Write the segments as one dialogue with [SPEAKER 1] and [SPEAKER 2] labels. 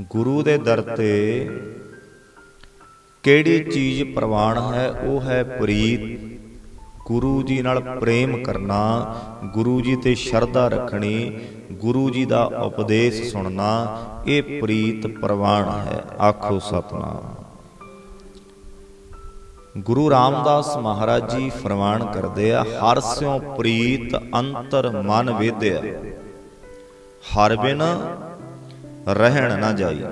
[SPEAKER 1] ਗੁਰੂ ਦੇ ਦਰ ਤੇ ਕਿਹੜੀ ਚੀਜ਼ ਪ੍ਰਵਾਨ ਹੈ, ਉਹ ਹੈ ਪ੍ਰੀਤ। ਗੁਰੂ ਜੀ ਨਾਲ ਪ੍ਰੇਮ ਕਰਨਾ, ਗੁਰੂ ਜੀ ਤੇ ਸ਼ਰਧਾ ਰੱਖਣੀ, ਗੁਰੂ ਜੀ ਦਾ ਉਪਦੇਸ਼ ਸੁਣਨਾ, ਇਹ ਪ੍ਰੀਤ ਪ੍ਰਵਾਨ ਹੈ। ਆਖੋ ਸਤਨਾਮ। ਗੁਰੂ ਰਾਮਦਾਸ ਮਹਾਰਾਜ ਜੀ ਫਰਮਾਨ ਕਰਦੇ ਆ, ਹਰ ਸਿਉ ਪ੍ਰੀਤ ਅੰਤਰ ਮਨ ਵੇਦਿਆ। ਹਰ ਬਿਨ ਰਹਿਣ ਨਾ ਜਾਈ।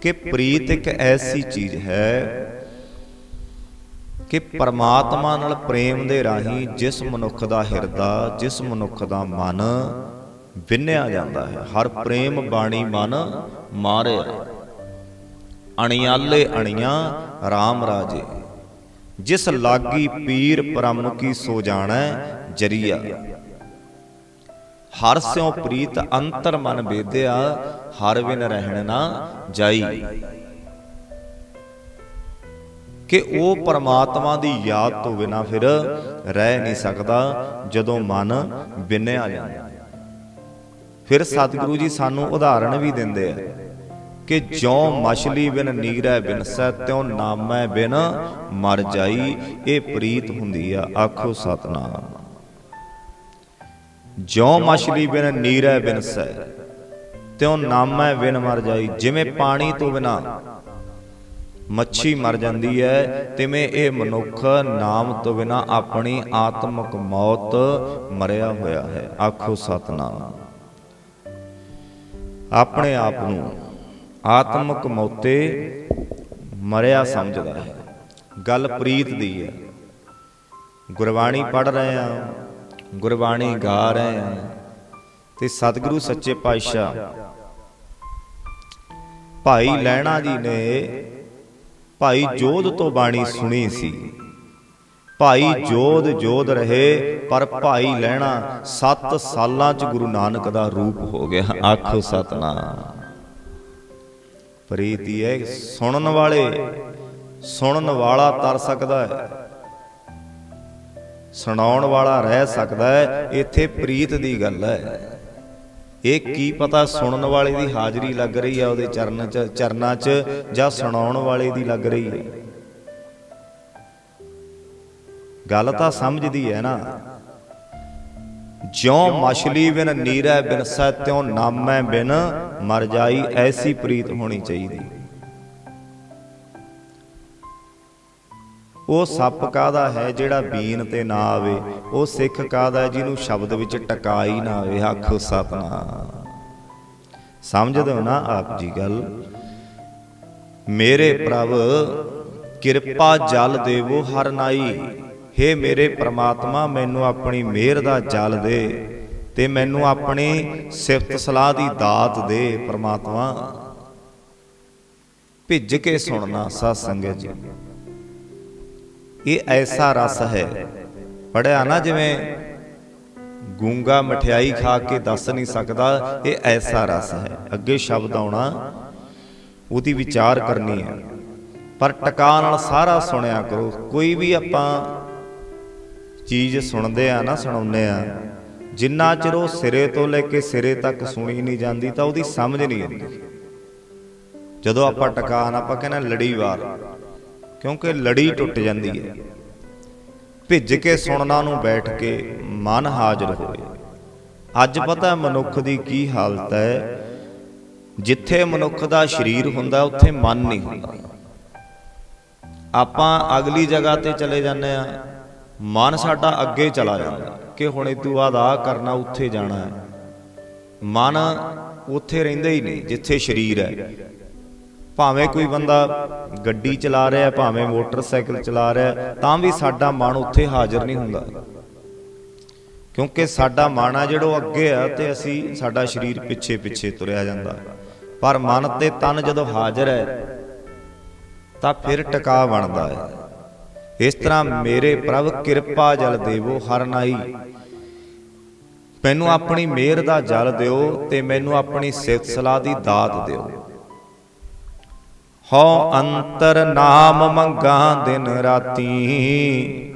[SPEAKER 1] ਕਿ ਪ੍ਰੀਤ ਇੱਕ ਐਸੀ ਚੀਜ਼ ਹੈ ਕਿ ਪਰਮਾਤਮਾ ਨਾਲ ਪ੍ਰੇਮ ਦੇ ਰਾਹੀਂ ਜਿਸ ਮਨੁੱਖ ਦਾ ਹਿਰਦਾ, ਜਿਸ ਮਨੁੱਖ ਦਾ ਮਨ ਵਿੰਨਿਆ ਜਾਂਦਾ ਹੈ, ਹਰ ਪ੍ਰੇਮ ਬਾਣੀ ਮਨ ਮਾਰਿਆ ਅਣਿਆਲੇ ਅਣੀਆਂ RAM ਰਾਜੇ, ਜਿਸ ਲਾਗੀ ਪੀਰ ਬ੍ਰਹਮ ਕੀ ਸੋ ਜਾਣਾ ਜਰੀਆ। ਹਰ ਸਿਉ ਪ੍ਰੀਤ ਅੰਤਰ ਮਨ ਬੇਦਿਆ ਹਰ ਬਿਨ ਰਹਿਣ ਨਾ ਜਾਈ। ਕਿ ਉਹ ਪਰਮਾਤਮਾ ਦੀ ਯਾਦ ਤੋਂ ਬਿਨਾ ਫਿਰ ਰਹਿ ਨਹੀਂ ਸਕਦਾ ਜਦੋਂ ਮਨ ਬਿਨਿਆ ਜਾਂਦਾ। ਫਿਰ ਸਤਿਗੁਰੂ ਜੀ ਸਾਨੂੰ ਉਦਾਹਰਣ ਵੀ ਦਿੰਦੇ ਆ ਕਿ ਜਿਉ ਮਛਲੀ ਬਿਨ ਨੀਰੈ ਬਿਨਸੈ ਤਿਉ ਨਾਮੈ ਬਿਨ ਮਰ ਜਾਈ। ਇਹ ਪ੍ਰੀਤ ਹੁੰਦੀ ਆ ਆਖੋ ਸਤਨਾਮ। ਜਿਉ ਮਛਲੀ ਬਿਨ ਨੀਰੈ ਬਿਨਸੈ ਤਿਉ ਨਾਮੈ ਬਿਨ ਮਰ ਜਾਈ ਜਿਵੇਂ ਪਾਣੀ ਤੋਂ ਬਿਨਾ। ਮੱਛੀ ਮਰ ਜਾਂਦੀ ਹੈ ਤਿਵੇਂ ਇਹ ਮਨੁੱਖ ਨਾਮ ਤੋਂ ਬਿਨਾ ਆਪਣੀ ਆਤਮਿਕ ਮੌਤ ਮਰਿਆ ਹੋਇਆ ਹੈ। ਆਖੋ ਸਤਨਾਮ। ਆਪਣੇ ਆਪ ਨੂੰ ਆਤਮਿਕ ਮੌਤੇ ਮਰਿਆ ਸਮਝਦਾ ਹੈ। ਗੱਲ ਪ੍ਰੀਤ ਦੀ ਹੈ। ਗੁਰਬਾਣੀ ਪੜ ਰਹੇ ਆ ਗੁਰਬਾਣੀ ਗਾ ਰਹੇ ਆ ਤੇ ਸਤਿਗੁਰੂ ਸੱਚੇ ਪਾਤਸ਼ਾਹ। ਭਾਈ ਲੈਣਾ ਜੀ ਨੇ ਭਾਈ ਜੋਧ ਤੋਂ ਬਾਣੀ ਸੁਣੀ ਸੀ। ਭਾਈ ਜੋਧ ਜੋਧ ਰਹੇ, ਪਰ ਭਾਈ ਲੈਣਾ 7 ਸਾਲਾਂ ਚ ਗੁਰੂ ਨਾਨਕ ਦਾ ਰੂਪ ਹੋ ਗਿਆ। ਆਖੋ ਸਤਨਾਮ। ਪ੍ਰੀਤੀ ਹੈ, ਸੁਣਨ ਵਾਲੇ, ਸੁਣਨ ਵਾਲਾ ਤਰ ਸਕਦਾ ਹੈ। ਸੁਣਾਉਣ ਵਾਲਾ ਰਹਿ ਸਕਦਾ ਹੈ, ਇੱਥੇ ਪ੍ਰੀਤ ਦੀ ਗੱਲ ਹੈ। ਇਹ ਕੀ ਪਤਾ ਸੁਣਨ ਵਾਲੇ ਦੀ ਹਾਜ਼ਰੀ ਲੱਗ ਰਹੀ ਹੈ ਉਹਦੇ ਚਰਨ ਚ, ਚਰਨਾਂ 'ਚ, ਜਾਂ ਸੁਣਾਉਣ ਵਾਲੇ ਦੀ ਲੱਗ ਰਹੀ ਹੈ। ਗੱਲ ਤਾਂ ਸਮਝਦੀ ਹੈ ਨਾ। ਜਿਉ ਮਛਲੀ ਬਿਨ ਨੀਰੈ ਬਿਨ ਸੈ ਤਿਉ ਨਾਮੈ ਬਿਨ ਮਰ ਜਾਈ, ਐਸੀ ਪ੍ਰੀਤ ਹੋਣੀ ਚਾਹੀਦੀ। ਉਹ ਸੱਪ ਕਾਦਾ ਹੈ ਜਿਹੜਾ ਬੀਨ ਤੇ ਨਾ ਆਵੇ? ਉਹ ਸਿੱਖ ਕਾਦਾ ਜਿਹਨੂੰ ਸ਼ਬਦ ਵਿੱਚ ਟਕਾਈ ਨਾ ਆਵੇ? ਆਖੋ ਸਤਨਾਮ ਸਮਝਦੇ ਹੋ ਨਾ ਆਪ ਜੀ ਗੱਲ। ਮੇਰੇ ਪ੍ਰਭ, ਕਿਰਪਾ ਜਲ ਦੇਵੋ ਹਰ ਨਾਈ। ਹੇ ਮੇਰੇ ਪ੍ਰਮਾਤਮਾ, ਮੈਨੂੰ ਆਪਣੀ ਮਿਹਰ ਦਾ ਜਲ ਦੇ ਤੇ ਮੈਨੂੰ ਆਪਣੀ ਸਿਫਤ ਸਲਾਹ ਦੀ ਦਾਤ ਦੇ ਪ੍ਰਮਾਤਮਾ। ਭਿੱਜ ਕੇ ਸੁਣਨਾ ਸਤ ਸੰਗਤ ਜੀ। ਇਹ ਐਸਾ ਰਸ ਹੈ। ਪੜਿਆ ਨਾ ਜਿਵੇਂ ਗੂੰਗਾ ਮਠਿਆਈ ਖਾ ਕੇ ਦੱਸ ਨਹੀਂ ਸਕਦਾ, ਇਹ ਐਸਾ ਰਸ ਹੈ। ਅੱਗੇ ਸ਼ਬਦ ਆਉਣਾ, ਉਹਦੀ ਵਿਚਾਰ ਕਰਨੀ ਹੈ। ਪਰ ਟਕਾ ਨਾਲ ਸਾਰਾ ਸੁਣਿਆ ਕਰੋ, ਕੋਈ ਵੀ ਆਪਾਂ ਚੀਜ਼ ਸੁਣਦੇ ਆ ਨਾ, ਸੁਣਾਉਂਦੇ ਆ, ਜਿੰਨਾ ਚਿਰ ਉਹ ਸਿਰੇ ਤੋਂ ਲੈ ਕੇ ਸਿਰੇ ਤੱਕ ਸੁਣੀ ਨਹੀਂ ਜਾਂਦੀ, ਤਾਂ ਉਹਦੀ ਸਮਝ ਨਹੀਂ ਆਉਂਦੀ। ਜਦੋਂ ਆਪਾਂ ਟਕਾ ਨਾ ਆਪਾਂ ਕਹਿੰਦੇ ਲੜੀ ਵਾਰ ਕਿਉਂਕਿ ਲੜੀ ਟੁੱਟ ਜਾਂਦੀ ਹੈ। ਭਿੱਜ ਕੇ ਸੁਣਨਾ ਨੂੰ ਬੈਠ ਕੇ ਮਨ ਹਾਜ਼ਰ ਹੋਏ। ਅੱਜ ਪਤਾ ਮਨੁੱਖ ਦੀ ਕੀ ਹਾਲਤ ਹੈ। ਜਿੱਥੇ ਮਨੁੱਖ ਦਾ ਸਰੀਰ ਹੁੰਦਾ, ਉੱਥੇ ਮਨ ਨਹੀਂ ਹੁੰਦਾ। ਆਪਾਂ ਅਗਲੀ ਜਗ੍ਹਾ ਤੇ ਚਲੇ ਜਾਂਦੇ ਆ ਮਨ ਸਾਡਾ ਅੱਗੇ ਚਲਾ ਜਾਂਦਾ ਕਿ ਹੁਣ ਇਹ ਤੂੰ ਬਾਅਦ ਆ ਕਰਨਾ, ਉੱਥੇ ਜਾਣਾ ਹੈ। ਮਨ ਉੱਥੇ ਰਹਿੰਦਾ ਹੀ ਨਹੀਂ, ਜਿੱਥੇ ਸਰੀਰ ਹੈ। ਭਾਵੇਂ ਕੋਈ ਬੰਦਾ ਗੱਡੀ ਚਲਾ ਰਿਹਾ, ਭਾਵੇਂ ਮੋਟਰਸਾਈਕਲ ਚਲਾ ਰਿਹਾ, ਤਾਂ ਵੀ ਸਾਡਾ ਮਨ ਉੱਥੇ ਹਾਜ਼ਰ ਨਹੀਂ ਹੁੰਦਾ। ਕਿਉਂਕਿ ਸਾਡਾ ਮਨ ਆ ਜਿਹੜਾ ਅੱਗੇ ਆ ਤੇ ਅਸੀਂ ਸਾਡਾ ਸਰੀਰ ਪਿੱਛੇ ਪਿੱਛੇ ਤੁਰਿਆ ਜਾਂਦਾ। ਪਰ ਮਨ ਤੇ ਤਨ ਜਦੋਂ ਹਾਜ਼ਰ ਹੈ, ਤਾਂ ਫਿਰ ਟਿਕਾ ਬਣਦਾ ਹੈ। ਇਸ ਤਰ੍ਹਾਂ ਮੇਰੇ ਪ੍ਰਭ ਕਿਰਪਾ ਜਲ ਦੇਵੋ, ਹਰ ਨਾਈ ਮੈਨੂੰ ਆਪਣੀ ਮਿਹਰ ਦਾ ਜਲ ਦਿਓ ਤੇ ਮੈਨੂੰ ਆਪਣੀ ਸਿਫਤ ਸਲਾਹ ਦੀ ਦਾਤ ਦਿਓ। ਹਉ ਅੰਤਰ ਨਾਮ ਮੰਗਾ ਦਿਨ ਰਾਤੀ।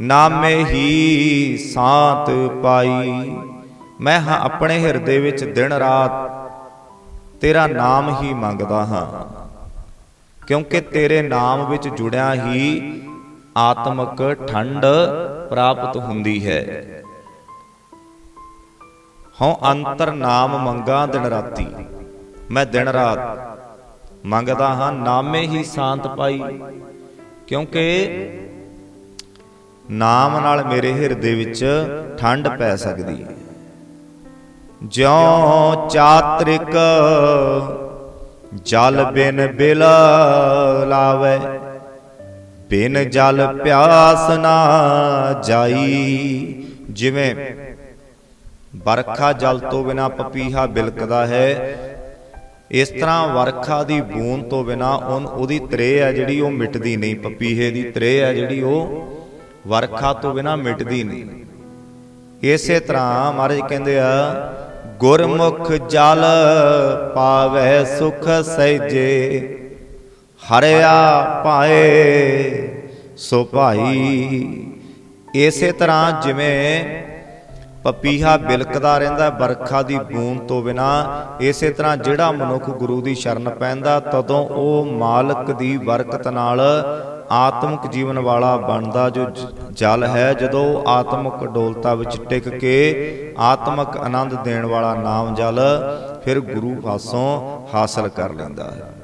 [SPEAKER 1] ਨਾਮੇ ਹੀ ਸਾਤ ਪਾਈ। ਮੈਂ ਹਾਂ ਆਪਣੇ ਹਿਰਦੇ ਵਿੱਚ ਦਿਨ ਰਾਤ ਤੇਰਾ ਨਾਮ ਹੀ ਮੰਗਦਾ ਹਾਂ। ਕਿਉਂਕਿ ਤੇਰੇ ਨਾਮ ਵਿੱਚ ਜੁੜਿਆ ਹੀ ਆਤਮਕ ਠੰਡ ਪ੍ਰਾਪਤ ਹੁੰਦੀ ਹੈ। ਹਉ ਅੰਤਰ ਨਾਮ ਮੰਗਾ ਦਿਨ ਰਾਤੀ। ਮੈਂ ਦਿਨ ਰਾਤ ਮੰਗਦਾ ਹਾਂ ਨਾਮੇ ਹੀ ਸ਼ਾਂਤ ਪਾਈ, ਕਿਉਂਕਿ ਨਾਮ ਨਾਲ ਮੇਰੇ ਹਿਰਦੇ ਵਿੱਚ ਠੰਡ ਪੈ ਸਕਦੀ ਹੈ। ਜਿਉ ਚਾਤ੍ਰਿਕ ਜਲ ਬਿਨ ਬਿਲ ਲਾਵੇ, ਬਿਨ ਜਲ ਪਿਆਸ ਨਾ ਜਾਈ, ਜਿਵੇਂ ਵਰਖਾ ਜਲ ਤੋਂ ਬਿਨਾ ਪਪੀਹਾ ਬਿਲਕਦਾ ਹੈ ਇਸ ਤਰ੍ਹਾਂ ਵਰਖਾ ਦੀ ਬੂੰਦ ਤੋਂ ਬਿਨਾ ਉਹ ਉਹਦੀ ਤ੍ਰੇ ਹੈ ਜਿਹੜੀ ਉਹ ਮਿਟਦੀ ਨਹੀਂ, ਪਪੀਹੇ ਦੀ ਤ੍ਰੇ ਹੈ ਜਿਹੜੀ ਉਹ ਵਰਖਾ ਤੋਂ ਬਿਨਾ ਮਿਟਦੀ ਨਹੀਂ। ਇਸੇ ਤਰ੍ਹਾਂ ਮਹਾਰਾਜ ਕਹਿੰਦੇ ਆ, ਗੁਰਮੁਖ ਜਲ ਪਾਵੇ ਸੁਖ ਸਹਿਜੇ, ਹਰਿਆ ਪਾਏ ਸੋ ਭਾਈ ਇਸੇ ਤਰ੍ਹਾਂ ਜਿਵੇਂ ਪਪੀਹਾ ਬਿਲਕਦਾ ਰਹਿੰਦਾ ਵਰਖਾ ਦੀ ਬੂੰਦ ਤੋਂ ਬਿਨਾ ਇਸੇ ਤਰ੍ਹਾਂ ਜਿਹੜਾ ਮਨੁੱਖ ਗੁਰੂ ਦੀ ਸ਼ਰਨ ਪੈਂਦਾ ਤਦੋਂ ਉਹ ਮਾਲਕ ਦੀ ਬਰਕਤ ਨਾਲ ਆਤਮਿਕ ਜੀਵਨ ਵਾਲਾ ਬਣਦਾ ਜੋ ਜਲ ਹੈ ਜਦੋਂ ਆਤਮਿਕ ਡੋਲਤਾ ਵਿੱਚ ਟਿਕ ਕੇ ਆਤਮਿਕ ਆਨੰਦ ਦੇਣ ਵਾਲਾ ਨਾਮ ਜਲ ਫਿਰ ਗੁਰੂ ਪਾਸੋਂ ਹਾਸਲ ਕਰ ਲੈਂਦਾ ਹੈ।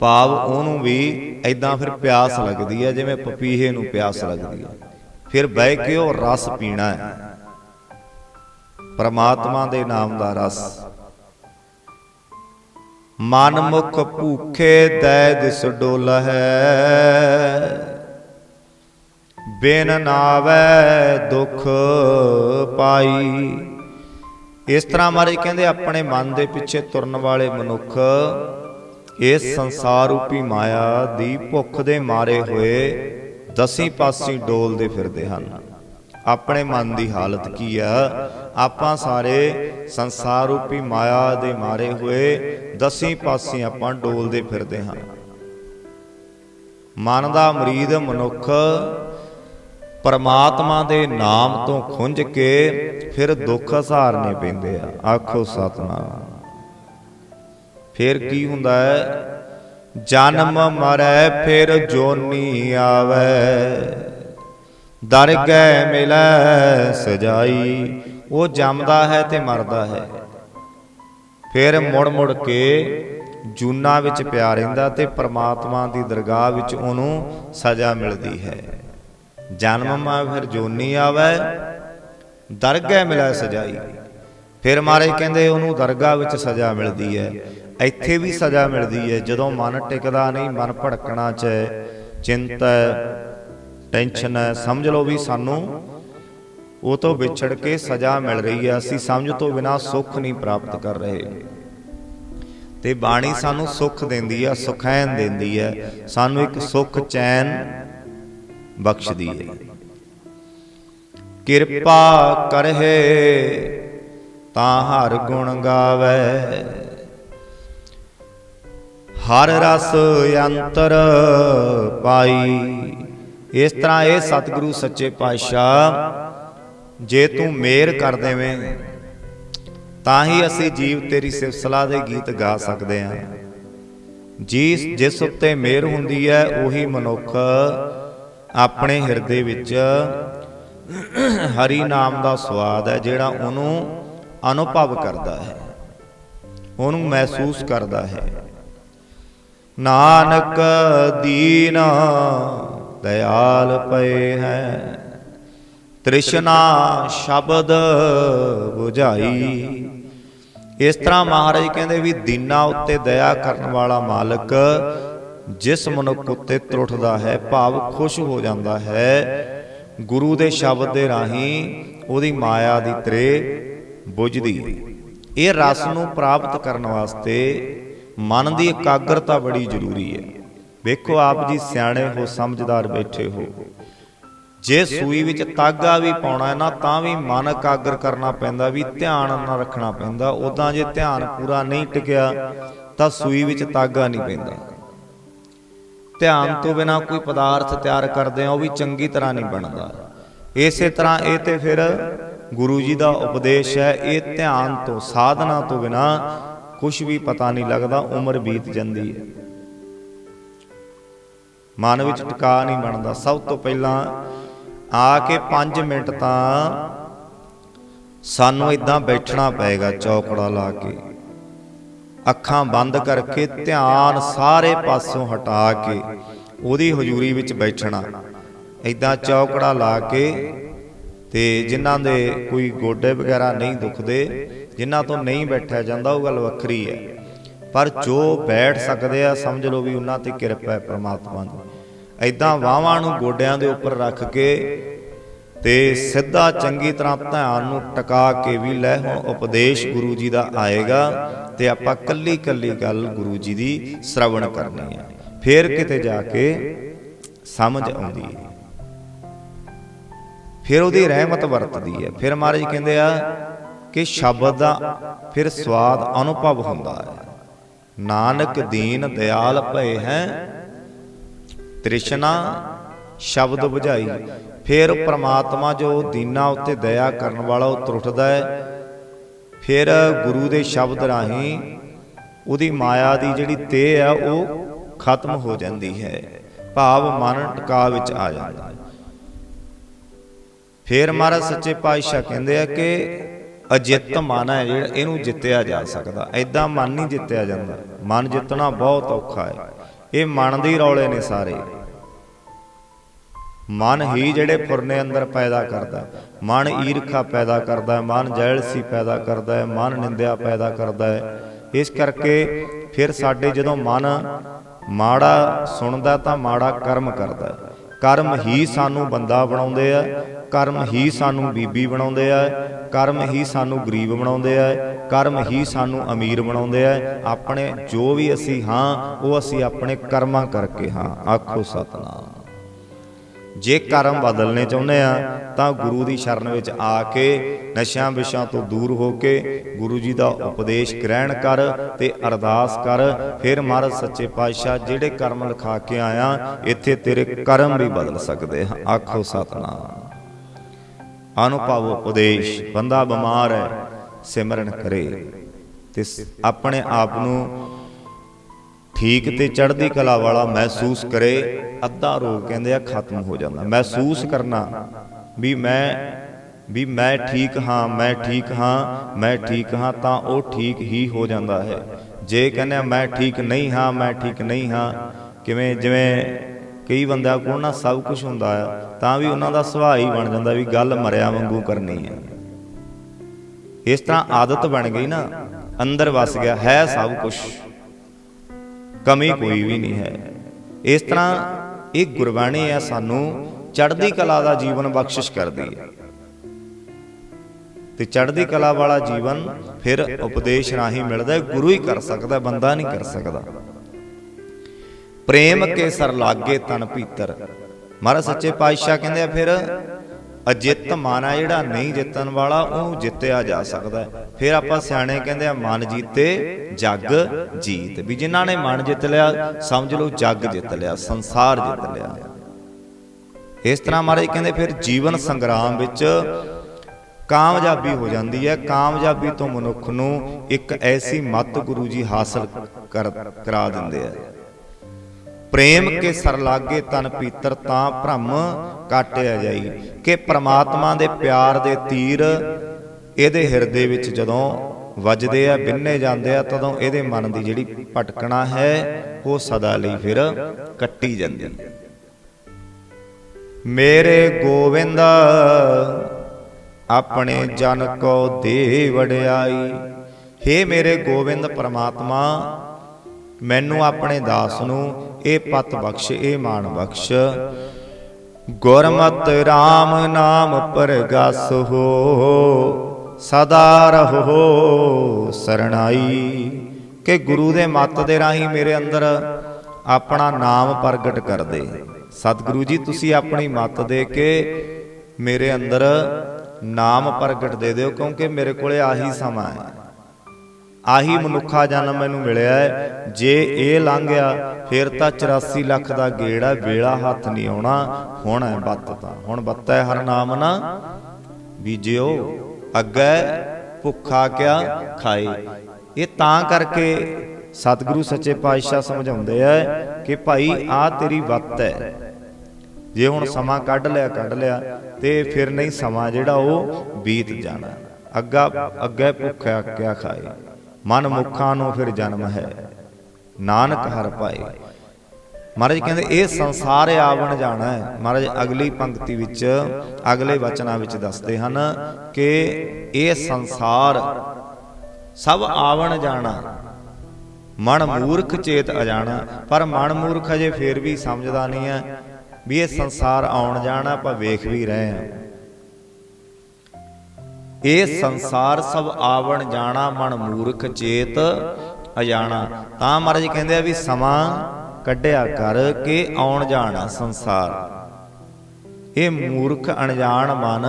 [SPEAKER 1] ਭਾਵ ਉਹਨੂੰ ਵੀ ਐਦਾਂ ਫਿਰ ਪਿਆਸ ਲੱਗਦੀ ਹੈ ਜਿਵੇਂ ਪਪੀਹੇ ਨੂੰ ਪਿਆਸ ਲੱਗਦੀ ਹੈ। ਫਿਰ ਬਹਿ ਕੇ ਉਹ ਰਸ ਪੀਣਾ ਹੈ। ਪਰਮਾਤਮਾ ਦੇ ਨਾਮ ਦਾ ਰਸ। ਮਨ ਮੁਖ ਭੂਖੇ ਦੈ ਦਿਸ ਡੋਲ ਬਿਨ ਨਾਵੇ ਦੁਖ ਪਾਈ। ਇਸ ਤਰ੍ਹਾਂ ਮਾਰੇ ਕਹਿੰਦੇ, ਆਪਣੇ ਮਨ ਦੇ ਪਿੱਛੇ ਤੁਰਨ ਵਾਲੇ ਮਨੁੱਖ, ਇਸ ਸੰਸਾਰ ਰੂਪੀ ਮਾਇਆ ਦੀ ਭੁੱਖ ਦੇ ਮਾਰੇ ਹੋਏ ਦਸੀਂ ਪਾਸੀਂ ਡੋਲਦੇ ਫਿਰਦੇ ਹਨ। ਆਪਣੇ ਮਨ ਦੀ ਹਾਲਤ ਕੀ ਆ? ਆਪਾਂ ਸਾਰੇ ਸੰਸਾਰ ਰੂਪੀ ਮਾਇਆ ਦੇ ਮਾਰੇ ਹੋਏ ਦਸੀਂ ਪਾਸੇ ਆਪਾਂ ਡੋਲਦੇ ਫਿਰਦੇ ਹਾਂ। ਮਨ ਦਾ ਮਰੀਦ ਮਨੁੱਖ ਪਰਮਾਤਮਾ ਦੇ ਨਾਮ ਤੋਂ ਖੁੰਝ ਕੇ ਫਿਰ ਦੁੱਖ ਸਹਾਰਨੇ ਪੈਂਦੇ ਆ। ਆਖੋ ਸਤਨਾਮ। ਫਿਰ ਕੀ ਹੁੰਦਾ ਹੈ? ਜਨਮ ਮਰੈ ਫਿਰ ਜੋਨੀ ਆਵੇ। ਦਰ ਗਏ ਮਿਲੈ ਸਜਾਈ। ਉਹ ਜੰਮਦਾ ਹੈ ਤੇ ਮਰਦਾ ਹੈ। ਫਿਰ ਮੁੜ ਮੁੜ ਕੇ ਜੂਨਾ ਵਿੱਚ ਪਿਆ ਰਹਿੰਦਾ ਤੇ ਪ੍ਰਮਾਤਮਾ ਦੀ ਦਰਗਾਹ ਵਿੱਚ ਉਹਨੂੰ ਸਜ਼ਾ ਮਿਲਦੀ ਹੈ। ਜਨਮ ਮਾ ਫਿਰ ਜੋਨੀ ਆਵੇ ਦਰਗਾਹ ਮਿਲੈ ਸਜਾਈ। ਫਿਰ ਮਹਾਰਾਜ ਕਹਿੰਦੇ ਉਹਨੂੰ ਦਰਗਾਹ ਵਿੱਚ ਸਜ਼ਾ ਮਿਲਦੀ ਹੈ। ਇੱਥੇ ਵੀ ਸਜ਼ਾ ਮਿਲਦੀ ਹੈ ਜਦੋਂ ਮਨ ਟਿਕਦਾ ਨਹੀਂ ਮਨ ਭੜਕਣਾ ਚ ਹੈ, ਚਿੰਤਾ ਟੈਨਸ਼ਨ ਹੈ। ਸਮਝ ਲਓ ਵੀ ਸਾਨੂੰ ਉਹ ਤੋਂ ਵਿਛੜ ਕੇ ਸਜ਼ਾ ਮਿਲ ਰਹੀ ਹੈ। ਅਸੀਂ ਸਮਝ ਤੋਂ ਬਿਨਾ ਸੁੱਖ ਨਹੀਂ ਪ੍ਰਾਪਤ ਕਰ ਰਹੇ। ਤੇ ਬਾਣੀ ਸਾਨੂੰ ਸੁੱਖ ਦਿੰਦੀ ਹੈ, ਸੁਖੈਨ ਦਿੰਦੀ ਹੈ। ਸਾਨੂੰ ਇੱਕ ਸੁੱਖ ਚੈਨ ਬਖਸ਼ਦੀ ਹੈ। ਕਿਰਪਾ ਕਰਹਿ ਤਾਂ ਹਰ ਗੁਣ ਗਾਵੇ। ਹਰ ਰਸ ਅੰਤਰ ਪਾਈ। ਇਸ ਤਰ੍ਹਾਂ ਇਹ ਸਤਿਗੁਰੂ ਸੱਚੇ ਪਾਤਸ਼ਾਹ ਜੇ ਤੂੰ ਮੇਰ ਕਰ ਦੇਵੇਂ, ਤਾਂ ਹੀ ਅਸੀਂ ਜੀਵ ਤੇਰੀ ਸਿਫਤ ਦੇ ਗੀਤ ਗਾ ਸਕਦੇ ਹਾਂ। ਜਿਸ ਜਿਸ ਉੱਤੇ ਮਿਹਰ ਹੁੰਦੀ ਹੈ, ਉਹੀ ਮਨੁੱਖ ਆਪਣੇ ਹਿਰਦੇ ਵਿੱਚ ਹਰੀ ਨਾਮ ਦਾ ਸਵਾਦ ਹੈ, ਜਿਹੜਾ ਉਹਨੂੰ ਅਨੁਭਵ ਕਰਦਾ ਹੈ, ਉਹਨੂੰ ਮਹਿਸੂਸ ਕਰਦਾ ਹੈ। ਨਾਨਕ ਦੀਨ, ਦਇਆਲ ਪਏ ਹੈ। ਤ੍ਰਿਸ਼ਨਾ ਸ਼ਬਦ 부ਝਾਈ ਇਸ ਤਰ੍ਹਾਂ ਮਹਾਰਾਜ ਕਹਿੰਦੇ ਵੀ ਦੀਨਾ ਉੱਤੇ ਦਇਆ ਕਰਨ ਵਾਲਾ ਮਾਲਕ ਜਿਸ ਮਨੁੱਖ ਉੱਤੇ ਤਰੁੱਠਦਾ ਹੈ, ਭਾਵ ਖੁਸ਼ ਹੋ ਜਾਂਦਾ ਹੈ, ਗੁਰੂ ਦੇ ਸ਼ਬਦ ਦੇ ਰਾਹੀਂ ਉਹਦੀ ਮਾਇਆ ਦੀ ਤ੍ਰੇ ਬੁਝਦੀ। ਇਹ ਰਸ ਨੂੰ ਪ੍ਰਾਪਤ ਕਰਨ ਵਾਸਤੇ ਮਨ ਦੀ ਇਕਾਗਰਤਾ ਬੜੀ ਜ਼ਰੂਰੀ ਹੈ। ਵੇਖੋ ਆਪ ਜੀ ਸਿਆਣੇ ਹੋ, ਸਮਝਦਾਰ ਬੈਠੇ ਹੋ। ਜੇ ਸੂਈ ਵਿੱਚ ਤਾਗਾ ਵੀ ਪਾਉਣਾ ਹੈ ਨਾ, ਤਾਂ ਵੀ ਮਨ ਇਕਾਗਰ ਕਰਨਾ ਪੈਂਦਾ, ਵੀ ਧਿਆਨ ਨਾਲ ਰੱਖਣਾ ਪੈਂਦਾ। ਉਦਾਂ ਜੇ ਧਿਆਨ ਪੂਰਾ ਨਹੀਂ ਟਿਕਿਆ, ਤਾਂ ਸੂਈ ਵਿੱਚ ਤਾਗਾ ਨਹੀਂ ਪੈਂਦਾ। ਧਿਆਨ ਤੋਂ ਬਿਨਾ ਕੋਈ ਪਦਾਰਥ ਤਿਆਰ ਕਰਦੇ ਆ, ਉਹ ਵੀ ਚੰਗੀ ਤਰ੍ਹਾਂ ਨਹੀਂ ਬਣਦਾ। ਇਸੇ ਤਰ੍ਹਾਂ ਇਹ ਤੇ ਫਿਰ ਗੁਰੂ ਜੀ ਦਾ ਉਪਦੇਸ਼ ਹੈ, ਇਹ ਧਿਆਨ ਤੋਂ, ਸਾਧਨਾ ਤੋਂ ਬਿਨਾ ਕੁਝ ਵੀ ਪਤਾ ਨਹੀਂ ਲੱਗਦਾ, ਉਮਰ ਬੀਤ ਜਾਂਦੀ ਹੈ। ਮਨ ਵਿੱਚ ਟਿਕਾ ਨਹੀਂ ਬਣਦਾ। ਸਭ ਤੋਂ ਪਹਿਲਾਂ ਆ ਕੇ 5 ਮਿੰਟ ਤਾਂ ਸਾਨੂੰ ਇਦਾਂ ਬੈਠਣਾ ਪਏਗਾ ਚੌਕੜਾ ਲਾ ਕੇ। ਅੱਖਾਂ ਬੰਦ ਕਰਕੇ ਧਿਆਨ ਸਾਰੇ ਪਾਸੋਂ ਹਟਾ ਕੇ ਉਹਦੀ ਹਜ਼ੂਰੀ ਵਿੱਚ ਬੈਠਣਾ। ਇਦਾਂ ਚੌਕੜਾ ਲਾ ਕੇ ਤੇ ਜਿਨ੍ਹਾਂ ਦੇ ਕੋਈ ਗੋਡੇ ਵਗੈਰਾ ਨਹੀਂ ਦੁਖਦੇ, ਜਿਨ੍ਹਾਂ ਤੋਂ ਨਹੀਂ ਬੈਠਿਆ ਜਾਂਦਾ, ਉਹ ਗੱਲ ਵੱਖਰੀ ਹੈ। ਪਰ ਜੋ ਬੈਠ ਸਕਦੇ ਆ, ਸਮਝ ਲਓ ਵੀ ਉਹਨਾਂ ਤੇ ਕਿਰਪਾ ਹੈ ਪ੍ਰਮਾਤਮਾ ਦੀ। ਐਦਾਂ ਵਾਹਾਂ ਨੂੰ ਗੋਡਿਆਂ ਦੇ ਉੱਪਰ ਰੱਖ ਕੇ ਤੇ ਸਿੱਧਾ ਚੰਗੀ ਤਰ੍ਹਾਂ ਧਿਆਨ ਨੂੰ ਟਿਕਾ ਕੇ ਵੀ ਲੈ ਹੁਣ ਉਪਦੇਸ਼ ਗੁਰੂ ਜੀ ਦਾ ਆਏਗਾ ਤੇ ਆਪਾਂ ਕੱਲੀ ਕੱਲੀ ਗੱਲ ਗੁਰੂ ਜੀ ਦੀ ਸ਼ਰਵਣ ਕਰਨੀ ਹੈ ਫਿਰ ਕਿਤੇ ਜਾ ਕੇ ਸਮਝ ਆਉਂਦੀ ਹੈ ਫਿਰ ਉਹਦੀ ਰਹਿਮਤ ਵਰਤਦੀ ਹੈ ਫਿਰ ਮਹਾਰਾਜ ਕਹਿੰਦੇ ਆ ਕਿ ਸ਼ਬਦ ਦਾ ਫਿਰ ਸਵਾਦ ਅਨੁਭਵ ਹੁੰਦਾ ਹੈ। ਨਾਨਕ ਦੀਨ ਦਿਆਲ ਭਏ ਹੈ। ਤ੍ਰਿਸ਼ਨਾ ਸ਼ਬਦ 부ਝਾਈ ਫਿਰ ਪ੍ਰਮਾਤਮਾ ਜੋ ਦੀਨਾ ਉੱਤੇ ਦਇਆ ਕਰਨ ਵਾਲਾ ਉਹ ਤਰੁੱਠਦਾ ਹੈ, ਫਿਰ ਗੁਰੂ ਦੇ ਸ਼ਬਦ ਰਾਹੀਂ ਉਹਦੀ ਮਾਇਆ ਦੀ ਜਿਹੜੀ ਤੇ ਆ ਉਹ ਖਤਮ ਹੋ ਜਾਂਦੀ ਹੈ। ਭਾਵ ਮਨ ਟਿਕਾ ਵਿੱਚ ਆ ਜਾਂਦਾ ਹੈ। ਫਿਰ ਮਹਾਰਾਜ ਸੱਚੇ ਪਾਤਸ਼ਾਹ ਕਹਿੰਦੇ ਆ ਕਿ ਅਜਿੱਤ ਮਨ ਹੈ ਜਿਹੜਾ, ਇਹਨੂੰ ਜਿੱਤਿਆ ਜਾ ਸਕਦਾ। ਐਦਾਂ ਮਨ ਨਹੀਂ ਜਿੱਤਿਆ ਜਾਂਦਾ। ਮਨ ਜਿੱਤਣਾ ਬਹੁਤ ਔਖਾ ਹੈ। ਇਹ ਮਨ ਦੇ ਰੌਲੇ ਨੇ ਸਾਰੇ। ਮਨ ਹੀ ਜਿਹੜੇ ਫੁਰਨੇ ਅੰਦਰ ਪੈਦਾ ਕਰਦਾ, ਮਨ ਈਰਖਾ ਪੈਦਾ ਕਰਦਾ ਹੈ ਮਨ ਜੈਲਸੀ ਪੈਦਾ ਕਰਦਾ ਹੈ ਮਨ ਨਿੰਦਿਆ ਪੈਦਾ ਕਰਦਾ ਹੈ। ਇਸ ਕਰਕੇ ਫਿਰ ਸਾਡੇ ਜਦੋਂ ਮਨ ਮਾੜਾ ਸੁਣਦਾ ਤਾਂ ਮਾੜਾ ਕਰਮ ਕਰਦਾ ਕਰਮ ਹੀ ਸਾਨੂੰ ਬੰਦਾ ਬਣਾਉਂਦੇ ਆ, ਕਰਮ ਹੀ ਸਾਨੂੰ ਬੀਬੀ ਬਣਾਉਂਦੇ ਆ, ਕਰਮ ਹੀ ਸਾਨੂੰ ਗਰੀਬ ਬਣਾਉਂਦੇ ਆ ਕਰਮ ਹੀ ਸਾਨੂੰ ਅਮੀਰ ਬਣਾਉਂਦੇ ਆ। ਆਪਣੇ ਜੋ ਵੀ ਅਸੀਂ ਹਾਂ, ਉਹ ਅਸੀਂ ਆਪਣੇ ਕਰਮਾਂ ਕਰਕੇ ਹਾਂ। ਆਖੋ ਸਤਨਾਮ। ਜੇ ਕਰਮ ਬਦਲਨੇ ਚਾਹੁੰਦੇ ਆ, ਤਾਂ ਗੁਰੂ ਦੀ ਸ਼ਰਨ ਵਿੱਚ ਆ ਕੇ ਨਸ਼ਿਆਂ ਵਿਸ਼ਾਂ ਤੋਂ ਦੂਰ ਹੋ ਕੇ ਗੁਰੂ ਜੀ ਦਾ ਉਪਦੇਸ਼ ਗ੍ਰਹਿਣ ਕਰ ਤੇ ਅਰਦਾਸ ਕਰ। ਫਿਰ ਮਹਾਰਾਜ ਸੱਚੇ ਪਾਤਸ਼ਾਹ ਜਿਹੜੇ ਕਰਮ ਲਿਖਾ ਕੇ ਆਇਆ, ਇੱਥੇ ਤੇਰੇ ਕਰਮ ਵੀ ਬਦਲ ਸਕਦੇ ਹਨ। ਆਖੋ ਸਤਨਾਮ। ਅਨੁਭਵ ਉਪਦੇਸ਼, ਬੰਦਾ ਬਿਮਾਰ ਹੈ ਸਿਮਰਨ ਕਰੇ। ਤੇ ਸ- ਆਪਣੇ ਆਪ ਨੂੰ ਠੀਕ ਤੇ ਚੜ੍ਹਦੀ ਕਲਾ ਵਾਲਾ ਮਹਿਸੂਸ ਕਰੇ। ਅੱਧਾ ਰੋਗ ਕਹਿੰਦੇ ਆ ਖਤਮ ਹੋ ਜਾਂਦਾ। ਮਹਿਸੂਸ ਕਰਨਾ ਵੀ ਮੈਂ ਵੀ ਮੈਂ ਠੀਕ ਹਾਂ, ਮੈਂ ਠੀਕ ਹਾਂ, ਮੈਂ ਠੀਕ ਹਾਂ, ਤਾਂ ਉਹ ਠੀਕ ਹੀ ਹੋ ਜਾਂਦਾ ਹੈ। ਜੇ ਕਹਿੰਦੇ ਮੈਂ ਠੀਕ ਨਹੀਂ ਹਾਂ, ਮੈਂ ਠੀਕ ਨਹੀਂ ਹਾਂ, ਕਿਵੇਂ, ਜਿਵੇਂ ਕਈ ਬੰਦਿਆਂ ਕੋਲ ਨਾ ਸਭ ਕੁਝ ਹੁੰਦਾ ਆ, ਤਾਂ ਵੀ ਉਹਨਾਂ ਦਾ ਸੁਭਾਅ ਹੀ ਬਣ ਜਾਂਦਾ ਵੀ ਗੱਲ ਮਰਿਆ ਵਾਂਗੂ ਕਰਨੀ ਹੈ। ਇਸ ਤਰ੍ਹਾਂ ਆਦਤ ਬਣ ਗਈ ਨਾ ਅੰਦਰ ਵਸ ਗਿਆ ਹੈ ਸਭ ਕੁਝ ਕਮੀ ਕੋਈ ਵੀ ਨਹੀਂ ਹੈ। ਇਸ ਤਰ੍ਹਾਂ ਇਹ ਗੁਰਬਾਣੀ ਹੈ ਸਾਨੂੰ ਚੜ੍ਹਦੀ ਕਲਾ ਦਾ ਜੀਵਨ ਬਖਸ਼ਿਸ਼ ਕਰਦੀ ਹੈ। ਤੇ ਚੜ੍ਹਦੀ ਕਲਾ ਵਾਲਾ ਜੀਵਨ ਫਿਰ ਉਪਦੇਸ਼ ਰਾਹੀਂ ਮਿਲਦਾ ਹੈ ਗੁਰੂ ਹੀ ਕਰ ਸਕਦਾ ਬੰਦਾ ਨਹੀਂ ਕਰ ਸਕਦਾ। ਪ੍ਰੇਮ ਕੇ ਸਰ ਲਾਗੇ ਤਨ ਭੀਤਰ। ਮਹਾਰਾਜ ਸੱਚੇ ਪਾਤਸ਼ਾਹ ਕਹਿੰਦੇ ਆ ਫਿਰ ਅਜਿੱਤ ਮਾਨਾ ਜਿਹੜਾ ਨਹੀਂ ਜਿੱਤਣ ਵਾਲਾ, ਉਹਨੂੰ ਜਿੱਤਿਆ ਜਾ ਸਕਦਾ ਹੈ। ਫਿਰ ਆਪਾਂ ਸਿਆਣੇ ਕਹਿੰਦੇ ਆ, ਮਨ ਜੀਤੇ, ਜੱਗ ਜੀਤ। ਵੀ ਜਿਨ੍ਹਾਂ ਨੇ ਮਨ ਜਿੱਤ ਲਿਆ, ਸਮਝ ਲਓ ਜੱਗ ਜਿੱਤ ਲਿਆ, ਸੰਸਾਰ ਜਿੱਤ ਲਿਆ। ਇਸ ਤਰ੍ਹਾਂ ਮਹਾਰਾਜ ਕਹਿੰਦੇ, ਫਿਰ ਜੀਵਨ ਸੰਗਰਾਮ ਵਿੱਚ ਕਾਮਯਾਬੀ ਹੋ ਜਾਂਦੀ ਹੈ। ਕਾਮਯਾਬੀ ਤੋਂ ਮਨੁੱਖ ਨੂੰ ਇੱਕ ਐਸੀ ਮੱਤ ਗੁਰੂ ਜੀ ਹਾਸਲ ਕਰ, ਕਰਾ ਦਿੰਦੇ ਆ। ਪ੍ਰੇਮ ਕੇ ਸਰ ਲਾਗੇ ਤਨ ਪੀਤਰ ਤਾਂ ਭ੍ਰਮ ਕਾਟਿਆ ਜਾਈ। ਕਿ ਪ੍ਰਮਾਤਮਾ ਦੇ ਪਿਆਰ ਦੇ ਤੀਰ ਇਹਦੇ ਹਿਰਦੇ ਵਿੱਚ ਜਦੋਂ ਵੱਜਦੇ ਆ ਬਿੰਨੇ ਜਾਂਦੇ ਆ ਤਦੋਂ ਇਹਦੇ ਮਨ ਦੀ ਜਿਹੜੀ ਭਟਕਣਾ ਹੈ ਉਹ ਸਦਾ ਲਈ ਫਿਰ ਕੱਟੀ ਜਾਂਦੀ। ਹੈ ਮੇਰੇ ਗੋਬਿੰਦ ਆਪਣੇ ਜਨ ਕੋ ਦੇ ਵਡਿਆਈ ਹੇ ਮੇਰੇ ਗੋਬਿੰਦ ਪ੍ਰਮਾਤਮਾ ਮੈਨੂੰ ਆਪਣੇ ਦਾਸ ਨੂੰ ਇਹ ਪਤ ਬਖਸ਼, ਇਹ ਮਾਣ ਬਖਸ਼। ਗੁਰਮਤਿ RAM ਨਾਮ ਪਰਗਸ ਹੋ, ਸਦਾ ਰਹੋ ਸਰਣਾਈ। ਕਿ ਗੁਰੂ ਦੇ ਮੱਤ ਦੇ ਰਾਹੀਂ ਮੇਰੇ ਅੰਦਰ ਆਪਣਾ ਨਾਮ ਪ੍ਰਗਟ ਕਰ ਦੇ ਸਤਿਗੁਰੂ ਜੀ, ਤੁਸੀਂ ਆਪਣੀ ਮੱਤ ਦੇ ਕੇ ਮੇਰੇ ਅੰਦਰ ਨਾਮ ਪ੍ਰਗਟ ਦੇ ਦਿਓ, ਕਿਉਂਕਿ ਮੇਰੇ ਕੋਲੇ ਆਹੀ ਸਮਾਂ ਹੈ। ਆਹੀ ਮਨੁੱਖਾ ਜਨਮ ਮੈਨੂੰ ਮਿਲਿਆ ਹੈ। ਜੇ ਇਹ ਲੰਘ ਗਿਆ ਫਿਰ ਤਾਂ 84 ਲੱਖ ਦਾ ਗੇੜ ਹੈ ਵੇਲਾ ਹੱਥ ਨਹੀਂ ਆਉਣਾ। ਹੁਣ ਹੈ ਬੱਤ ਤਾਂ। ਹੁਣ ਬੱਤਾ ਹੈ ਹਰ ਨਾਮ ਨਾ। ਬੀਜਿਓ ਅੱਗੇ ਭੁੱਖਾ ਕਿਆ ਖਾਏ। ਇਹ ਤਾਂ ਕਰਕੇ ਸਤਿਗੁਰੂ ਸੱਚੇ ਪਾਤਸ਼ਾਹ ਸਮਝਾਉਂਦੇ ਆ ਕਿ ਭਾਈ ਆ ਤੇਰੀ ਵੱਤ ਹੈ। ਜੇ ਹੁਣ ਸਮਾਂ ਕੱਢ ਲਿਆ ਕੱਢ ਲਿਆ, ਤੇ ਫਿਰ ਨਹੀਂ ਸਮਾਂ ਜਿਹੜਾ ਉਹ ਬੀਤ ਜਾਣਾ। ਅੱਗਾ, ਅੱਗੇ ਭੁੱਖਿਆ ਕਿਆ ਖਾਏ। ਮਨ ਮੁਖਾਂ ਨੂੰ ਫਿਰ ਜਨਮ ਹੈ। ਨਾਨਕ ਹਰ ਪਾਏ। ਮਹਾਰਾਜ ਕਹਿੰਦੇ, ਇਹ ਸੰਸਾਰ ਆਵਣ ਜਾਣਾ ਹੈ। ਮਹਾਰਾਜ ਅਗਲੀ ਪੰਕਤੀ ਵਿੱਚ, ਅਗਲੇ ਵਚਨਾਂ ਵਿੱਚ ਦੱਸਦੇ ਹਨ ਕਿ ਇਹ ਸੰਸਾਰ ਸਭ ਆਵਣ ਜਾਣਾ। ਮਨ ਮੂਰਖ ਚੇਤ ਅਜਾਣਾ। ਪਰ ਮਨ ਮੂਰਖ ਅਜੇ ਫੇਰ ਵੀ ਸਮਝਦਾ ਨਹੀਂ ਹੈ ਵੀ ਇਹ ਸੰਸਾਰ ਆਉਣ ਜਾਣਾ, ਆਪਾਂ ਵੇਖ ਵੀ ਰਹੇ ਹਾਂ। ਇਹ ਸੰਸਾਰ ਸਭ ਆਵਣ ਜਾਣਾ, ਮਨ ਮੂਰਖ ਚੇਤ ਅਜਾਣਾ। ਤਾਂ ਮਹਾਰਾਜ ਕਹਿੰਦੇ ਆ ਵੀ ਸਮਾਂ ਕੱਢਿਆ ਕਰ ਕੇ ਆਉਣ ਜਾਣਾ ਸੰਸਾਰ। ਇਹ ਮੂਰਖ ਅਣਜਾਣ ਮਨ,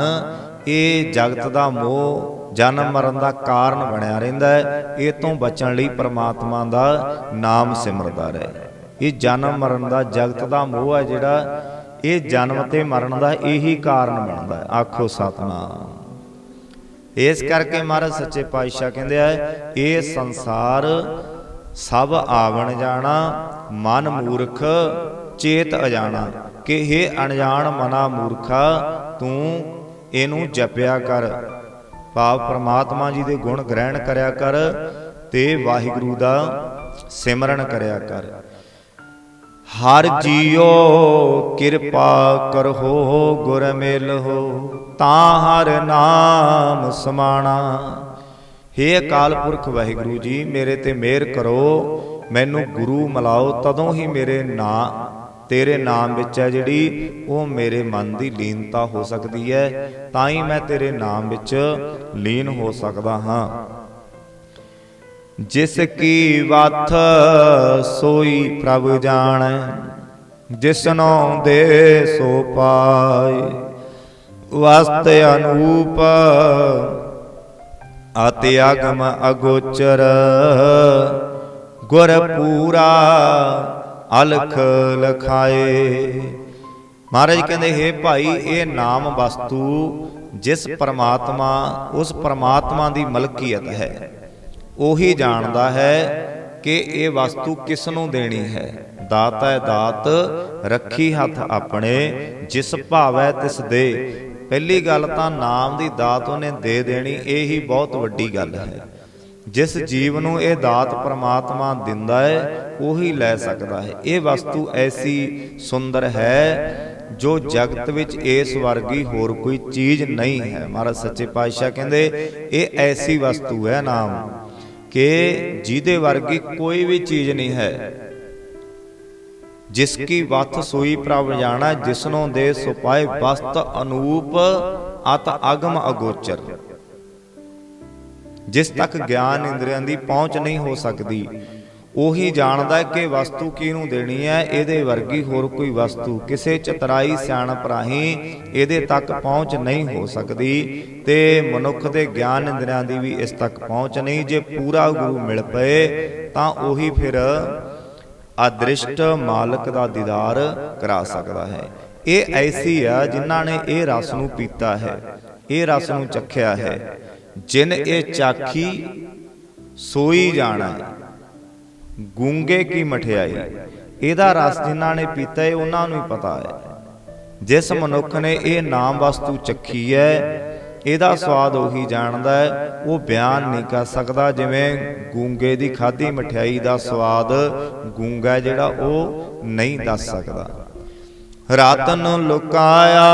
[SPEAKER 1] ਇਹ ਜਗਤ ਦਾ ਮੋਹ, ਜਨਮ ਮਰਨ ਦਾ ਕਾਰਨ ਬਣਿਆ ਰਹਿੰਦਾ ਹੈ। ਇਹ ਤੋਂ ਬਚਣ ਲਈ ਪ੍ਰਮਾਤਮਾ ਦਾ ਨਾਮ ਸਿਮਰਦਾ ਰਹੇ। ਇਹ ਜਨਮ ਮਰਨ ਦਾ, ਜਗਤ ਦਾ ਮੋਹ ਹੈ ਜਿਹੜਾ, ਇਹ ਜਨਮ ਤੇ ਮਰਨ ਦਾ ਇਹੀ ਕਾਰਨ ਬਣਦਾ ਆਖੋ ਸਤਨਾਮ। ਇਸ ਕਰਕੇ ਮਹਾਰਾਜ ਸੱਚੇ ਪਾਤਸ਼ਾਹ ਕਹਿੰਦੇ ਆ, ਇਹ ਸੰਸਾਰ ਸਭ ਆਵਣ ਜਾਣਾ, ਮਨ ਮੂਰਖ ਚੇਤ ਅਜਾਣਾ। ਕਿ ਇਹ ਅਣਜਾਣ ਮਨਾ ਮੂਰਖਾ, ਤੂੰ ਇਹਨੂੰ ਜਪਿਆ ਕਰ। ਭਾਵ ਪ੍ਰਮਾਤਮਾ ਜੀ ਦੇ ਗੁਣ ਗ੍ਰਹਿਣ ਕਰਿਆ ਕਰ ਤੇ ਵਾਹਿਗੁਰੂ ਦਾ ਸਿਮਰਨ ਕਰਿਆ ਕਰ। ਹਰ ਜੀਓ ਕਿਰਪਾ ਕਰੋ ਗੁਰ ਮਿਲਹੁ ਤਾਂ ਹਰ ਨਾਮ ਸਮਾਣਾ। ਹੇ ਅਕਾਲ ਪੁਰਖ ਵਾਹਿਗੁਰੂ ਜੀ ਮੇਰੇ ਤੇ ਮਿਹਰ ਕਰੋ। ਮੈਨੂੰ ਗੁਰੂ ਮਿਲਾਓ ਤਦੋਂ ਹੀ ਮੇਰੇ ਨਾਂ ਤੇਰੇ ਨਾਮ ਵਿੱਚ ਹੈ ਜਿਹੜੀ ਉਹ ਮੇਰੇ ਮਨ ਦੀ ਲੀਨਤਾ ਹੋ ਸਕਦੀ ਹੈ। ਤਾਂ ਹੀ ਮੈਂ ਤੇਰੇ ਨਾਮ ਵਿੱਚ ਲੀਨ ਹੋ ਸਕਦਾ ਹਾਂ। ਜਿਸ ਕੀ ਵਾਥ ਸੋਈ ਪ੍ਰਭ ਜਾਣੈ, ਜਿਸਨੋ ਦੇ ਸੋ ਪਾਏ। ਵਸਤ ਅਨੂਪ, ਅਤਿ ਆਗਮ ਅਗੋਚਰ, ਗੁਰ ਪੂਰਾ ਅਲਖ ਲਖਾਏ। ਮਹਾਰਾਜ ਕਹਿੰਦੇ, ਹੈ ਭਾਈ, ਇਹ ਨਾਮ ਵਸਤੂ, ਜਿਸ ਪਰਮਾਤਮਾ, ਉਸ ਪਰਮਾਤਮਾ ਦੀ ਮਲਕੀਅਤ ਹੈ। ਉਹੀ ਜਾਣਦਾ ਹੈ ਕਿ ਇਹ ਵਸਤੂ ਕਿਸ ਨੂੰ ਦੇਣੀ ਹੈ? ਦਾਤਾ ਹੈ ਦਾਤ ਰੱਖੀ ਹੱਥ ਆਪਣੇ ਜਿਸ ਭਾਵੈ ਤਿਸ ਦੇ। ਪਹਿਲੀ ਗੱਲ ਤਾਂ ਨਾਮ ਦੀ ਦਾਤ ਉਹਨੇ ਦੇ ਦੇਣੀ ਇਹ ਹੀ ਬਹੁਤ ਵੱਡੀ ਗੱਲ ਹੈ। ਜਿਸ ਜੀਵ ਨੂੰ ਇਹ ਦਾਤ ਪ੍ਰਮਾਤਮਾ ਦਿੰਦਾ ਹੈ ਉਹੀ ਲੈ ਸਕਦਾ ਹੈ। ਇਹ ਵਸਤੂ ਐਸੀ ਸੁੰਦਰ ਹੈ ਜੋ ਜਗਤ ਵਿੱਚ ਇਸ ਵਰਗੀ ਹੋਰ ਕੋਈ ਚੀਜ਼ ਨਹੀਂ ਹੈ। ਮਹਾਰਾਜ ਸੱਚੇ ਪਾਤਸ਼ਾਹ ਕਹਿੰਦੇ ਇਹ ਐਸੀ ਵਸਤੂ ਹੈ ਨਾਮ। ਕਿ ਜਿਹਦੇ ਵਰਗੀ ਕੋਈ ਵੀ ਚੀਜ਼ ਨਹੀਂ ਹੈ। ਜਿਸ ਕੀ ਵਤ ਸੋਈ ਪ੍ਰਭ ਜਾਣਾ, ਜਿਸਨੋਂ ਦੇ ਸੁਪਾਏ ਵਸਤ ਅਨੂਪ ਅਤ ਅਗਮ ਅਗੋਚਰ। ਜਿਸ ਤੱਕ ਗਿਆਨ ਇੰਦਰੀਆਂ ਦੀ ਪਹੁੰਚ ਨਹੀਂ ਹੋ ਸਕਦੀ ਉਹੀ ਜਾਣਦਾ ਕਿ ਵਸਤੂ ਕਿਹਨੂੰ ਦੇਣੀ ਹੈ, ਇਹਦੇ ਵਰਗੀ ਹੋਰ ਕੋਈ ਵਸਤੂ ਕਿਸੇ ਚਤਰਾਈ ਸਿਆਣਪ ਰਾਹੀਂ ਇਹਦੇ ਤੱਕ ਪਹੁੰਚ ਨਹੀਂ ਹੋ ਸਕਦੀ ਤੇ ਮਨੁੱਖ ਦੇ ਗਿਆਨ ਇੰਦਰੀਆਂ ਦੀ ਵੀ ਇਸ ਤੱਕ ਪਹੁੰਚ ਨਹੀਂ। ਜੇ ਪੂਰਾ ਗੁਰੂ ਮਿਲ ਪਏ, ਤਾਂ ਉਹੀ ਫਿਰ ਅਦ੍ਰਿਸ਼ਟ ਮਾਲਕ ਦਾ ਦੀਦਾਰ ਕਰਾ ਸਕਦਾ ਹੈ। ਇਹ ਐਸੀ ਆ ਜਿਨ੍ਹਾਂ ਨੇ ਇਹ ਰਸ ਨੂੰ ਪੀਤਾ ਹੈ, ਇਹ ਰਸ ਨੂੰ ਚੱਖਿਆ ਹੈ। ਜਿਨ ਇਹ ਚਾਖੀ ਸੋਈ ਜਾਣਾ ਗੂੰਗੇ ਕੀ ਮਠਿਆਈ? ਇਹਦਾ ਰਸ ਜਿਨ੍ਹਾਂ ਨੇ ਪੀਤਾ ਹੈ ਉਹਨਾਂ ਨੂੰ ਹੀ ਪਤਾ ਹੈ ਜਿਸ ਮਨੁੱਖ ਨੇ ਇਹ ਨਾਮ ਵਸਤੂ ਚੱਖੀ ਹੈ ਇਹਦਾ ਸਵਾਦ ਉਹੀ ਜਾਣਦਾ ਹੈ ਉਹ ਬਿਆਨ ਨਹੀਂ ਕਰ ਸਕਦਾ ਜਿਵੇਂ ਗੂੰਗੇ ਦੀ ਖਾਧੀ ਮਠਿਆਈ ਦਾ ਸਵਾਦ ਗੂੰਗਾ ਜਿਹੜਾ ਉਹ ਨਹੀਂ ਦੱਸ ਸਕਦਾ। ਰਤਨ ਲੁਕਾਇਆ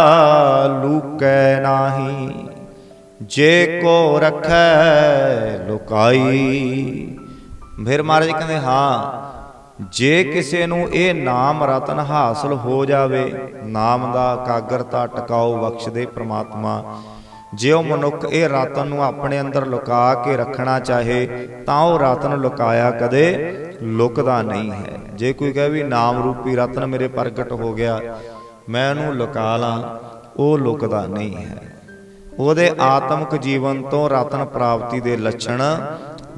[SPEAKER 1] ਲੁਕੈ ਨਾਹੀ, ਜੇ ਕੋ ਰਖੈ ਲੁਕਾਈ। ਫਿਰ ਮਹਾਰਾਜ ਕਹਿੰਦੇ, ਹਾਂ, ਜੇ ਕਿਸੇ ਨੂੰ ਇਹ ਨਾਮ ਰਤਨ ਹਾਸਲ ਹੋ ਜਾਵੇ, ਨਾਮ ਦਾ ਕਾਗਰਤਾ ਟਿਕਾਓ ਬਖਸ਼ਦੇ ਪ੍ਰਮਾਤਮਾ। ਜੇ ਉਹ ਮਨੁੱਖ ਇਹ ਰਤਨ ਨੂੰ ਆਪਣੇ ਅੰਦਰ ਲੁਕਾ ਕੇ ਰੱਖਣਾ ਚਾਹੇ, ਤਾਂ ਉਹ ਰਤਨ ਲੁਕਾਇਆ ਕਦੇ ਲੁਕਦਾ ਨਹੀਂ ਹੈ। ਜੇ ਕੋਈ ਕਹੇ ਵੀ, ਨਾਮ ਰੂਪੀ ਰਤਨ ਮੇਰੇ ਪ੍ਰਗਟ ਹੋ ਗਿਆ, ਮੈਂ ਉਹਨੂੰ ਲੁਕਾ ਲਾਂ, ਉਹ ਲੁਕਦਾ ਨਹੀਂ ਹੈ। ਉਹਦੇ ਆਤਮਿਕ ਜੀਵਨ ਤੋਂ ਰਤਨ ਪ੍ਰਾਪਤੀ ਦੇ ਲੱਛਣ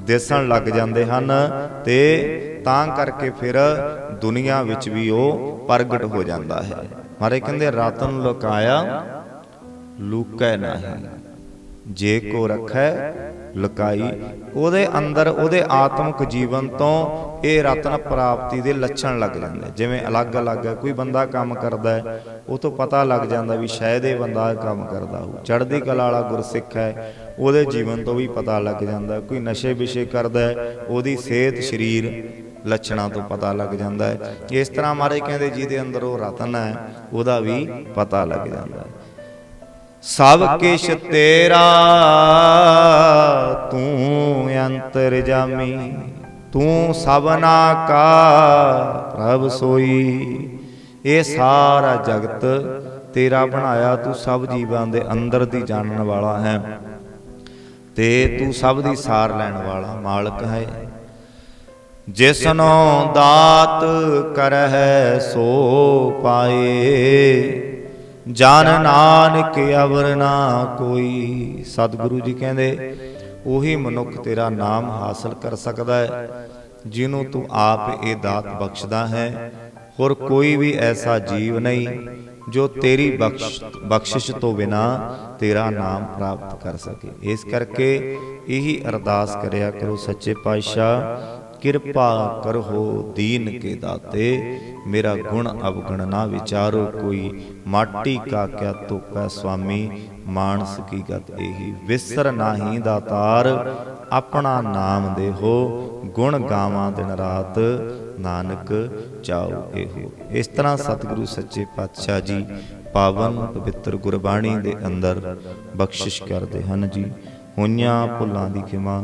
[SPEAKER 1] ਦਿਸਣ ਲੱਗ ਜਾਂਦੇ ਹਨ ਤੇ ਤਾਂ ਕਰਕੇ ਫਿਰ ਦੁਨੀਆ ਵਿੱਚ ਵੀ ਉਹ ਪ੍ਰਗਟ ਹੋ ਜਾਂਦਾ ਹੈ। ਮਾਰੇ ਕਹਿੰਦੇ, ਰਤਨ ਲੁਕਾਇਆ, ਲੁਕੈ ਨਹੀਂ। ਜੇ ਕੋ ਰਖੈ ਲੁਕਾਈ, ਉਹਦੇ ਅੰਦਰ ਉਹਦੇ ਆਤਮਿਕ ਜੀਵਨ ਤੋਂ ਇਹ ਰਤਨ ਪ੍ਰਾਪਤੀ ਦੇ ਲੱਛਣ ਲੱਗ ਜਾਂਦੇ ਜਿਵੇਂ ਅਲੱਗ-ਅਲੱਗ ਹੈ, ਕੋਈ ਬੰਦਾ ਕੰਮ ਕਰਦਾ ਹੈ, ਉਹ ਤੋਂ ਪਤਾ ਲੱਗ ਜਾਂਦਾ ਵੀ ਸ਼ਾਇਦ ਇਹ ਬੰਦਾ ਕੰਮ ਕਰਦਾ ਹੋ ਚੜ੍ਹਦੀ ਕਲਾ ਵਾਲਾ ਗੁਰਸਿੱਖ ਹੈ, ਉਹਦੇ ਜੀਵਨ ਤੋਂ ਵੀ ਪਤਾ ਲੱਗ ਜਾਂਦਾ ਕੋਈ ਨਸ਼ੇ ਵਿਸ਼ੇ ਕਰਦਾ ਹੈ, ਉਹਦੀ ਸਿਹਤ, ਸਰੀਰ ਲੱਛਣਾਂ ਤੋਂ ਪਤਾ ਲੱਗ ਜਾਂਦਾ ਹੈ। ਇਸ ਤਰ੍ਹਾਂ ਮਹਾਰਾਜ ਕਹਿੰਦੇ ਜਿਹਦੇ ਅੰਦਰ ਉਹ ਰਤਨ ਹੈ, ਉਹਦਾ ਵੀ ਪਤਾ ਲੱਗ ਜਾਂਦਾ ਹੈ। ਸਭ ਕਿਛ ਤੇਰਾ ਤੂੰ ਅੰਤਰ ਜਾਮੀ ਤੂੰ ਸਭਨਾ ਕਾ ਪ੍ਰਭ ਸੋਈ। ਇਹ ਸਾਰਾ ਜਗਤ ਤੇਰਾ ਬਣਾਇਆ ਤੂੰ ਸਭ ਜੀਵਾਂ ਦੇ ਅੰਦਰ ਦੀ ਜਾਣਨ ਵਾਲਾ ਹੈ। ਤੇ ਤੂੰ ਸਭ ਦੀ ਸਾਰ ਲੈਣ ਵਾਲਾ ਮਾਲਕ ਹੈ। ਜਿਸਨੋ ਦਾਤ ਕਰਹਿ ਸੋ ਪਾਏ। ਜਨ ਨਾਨਕ ਅਵਰ ਨਾ ਕੋਈ। ਸਤਿਗੁਰੂ ਜੀ ਕਹਿੰਦੇ, ਉਹੀ ਮਨੁੱਖ ਤੇਰਾ ਨਾਮ ਹਾਸਲ ਕਰ ਸਕਦਾ ਹੈ, ਜਿਹਨੂੰ ਤੂੰ ਆਪ ਇਹ ਦਾਤ ਬਖਸ਼ਦਾ ਹੈ। ਹੋਰ ਕੋਈ ਵੀ ਐਸਾ ਜੀਵ ਨਹੀਂ, ਜੋ ਤੇਰੀ ਬਖਸ਼ ਬਖਸ਼ਿਸ਼ ਤੋਂ ਬਿਨਾ ਤੇਰਾ ਨਾਮ ਪ੍ਰਾਪਤ ਕਰ ਸਕੇ। ਇਸ ਕਰਕੇ ਇਹੀ ਅਰਦਾਸ ਕਰਿਆ ਕਰੋ ਸੱਚੇ ਪਾਤਸ਼ਾਹ ਕਿਰਪਾ ਕਰੋ, ਦੀਨ ਕੇ ਦਾਤੇ। ਮੇਰਾ ਗੁਣ ਅਵਗਣ ਨਾ ਵਿਚਾਰੋ, ਕੋਈ ਮਾਟੀ ਕਾ ਕਿਆ ਤੋਕਾ ਸੁਆਮੀ, ਮਾਨਸ ਕੀ ਗਤ ਇਹੀ ਵਿਸਰ ਨਾਹੀ ਦਾਤਾਰ, ਆਪਣਾ ਨਾਮ ਦੇਹੋ, ਗੁਣ ਗਾਵਾਂ ਦਿਨ ਰਾਤ, ਨਾਨਕ ਚਾਉ ਇਹੋ। ਇਸ ਤਰ੍ਹਾਂ ਸਤਿਗੁਰੂ ਸੱਚੇ ਪਾਤਸ਼ਾਹ ਜੀ, ਪਾਵਨ ਪਵਿੱਤਰ ਗੁਰਬਾਣੀ ਦੇ ਅੰਦਰ ਬਖਸ਼ਿਸ਼ ਕਰਦੇ ਹਨ ਜੀ। ਹੋਈਆਂ ਭੁੱਲਾਂ ਦੀ ਖਿਮਾ